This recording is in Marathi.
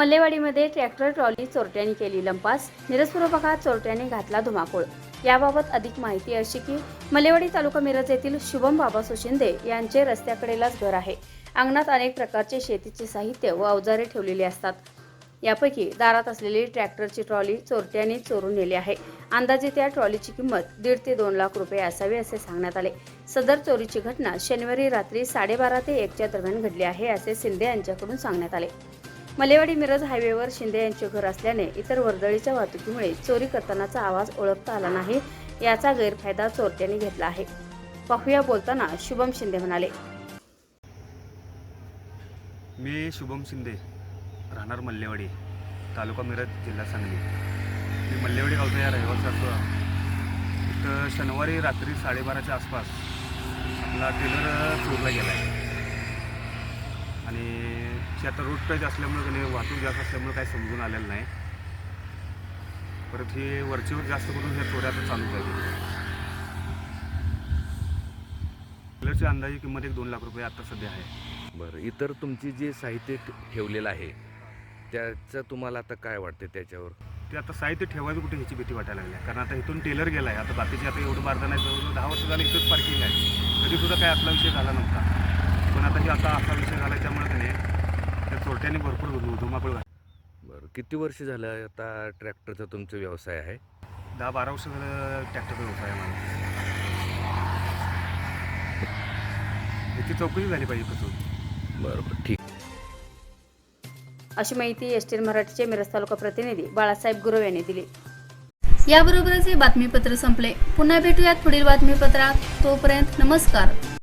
मल्लेवाडीमध्ये ट्रॅक्टर ट्रॉली चोरट्यांनी केली लंपास. निरसपूर्व भागात चोरट्याने घातला धुमाकूळ. याबाबत अधिक माहिती अशी की मल्लेवाडी तालुका मिरज येथील शुभम बाबा सुशिंदे यांचे रस्त्याकडेलाच घर आहे. अंगणात अनेक प्रकारचे शेतीचे साहित्य व अवजारे ठेवलेली असतात. यापैकी दारात असलेली ट्रॅक्टरची ट्रॉली चोरट्याने चोरून नेली आहे. अंदाजे त्या ट्रॉलीची किंमत दीड ते दोन लाख रुपये असावी असे सांगण्यात आले. सदर चोरीची घटना शनिवारी रात्री साडेबारा ते एकच्या दरम्यान घडली आहे असे शिंदे यांच्याकडून सांगण्यात आले. मलेवाडी मिरज हायवेवर शिंदे यांचे घर असल्याने इतर वर्दळीच्या वाहतुकीमुळे चोरी करतानाचा आवाज ओळखता आला नाही याचा गैरफायदा चोरट्यांनी घेतला आहे. पाहूया बोलताना शुभम शिंदे म्हणाले. मी शुभम शिंदे राहणार मल्लेवाडी तालुका मिरज जिल्हा सांगली. मी मल्लेवाडी गावचा या रहिवासी असतो तर शनिवारी रात्री साडेबाराच्या आसपास आपला ट्रेलर चोरला गेला आहे आणि ते आता रोड टच असल्यामुळे की नाही वाहतूक जास्त असल्यामुळे काही समजून आलेलं नाही. परत हे वरचेवर जास्त करून हे चोऱ्या आता चालूच आहे टेलरची अंदाजे किंमत एक दोन लाख रुपये आता सध्या आहे. बरं इतर तुमची जे साहित्य ठेवलेलं आहे त्याचं तुम्हाला आता काय वाटते त्याच्यावर? ते आता साहित्य ठेवायचं कुठे ह्याची भीती वाटायला लागली. कारण आता इथून टेलर गेला आहे आता बाकीचे आता एवढं बारदा नाही जवळजवळ दहा वर्ष झालं इथंच पार्किंग आहे. तरी सुद्धा काय आपला विषय झाला नव्हता. पण आता हे आता असा विषय झाला त्यामुळे नाही त्या चोरट्याने भरपूर धुमाकूळ घातली. बरं किती वर्ष झालं आता ट्रॅक्टरचा तुमचा व्यवसाय आहे? दहा बारा वर्ष झालं ट्रॅक्टरचा व्यवसाय आहे मला याची चौकशी झाली पाहिजे कसं बरं बरं ठीक. अशी माहिती एस टी मराठीचे मिरज तालुका प्रतिनिधी बाळासाहेब गुरव यांनी दिली. याबरोबरच हे बातमीपत्र संपले. पुन्हा भेटूयात पुढील बातमीपत्रात. तोपर्यंत नमस्कार.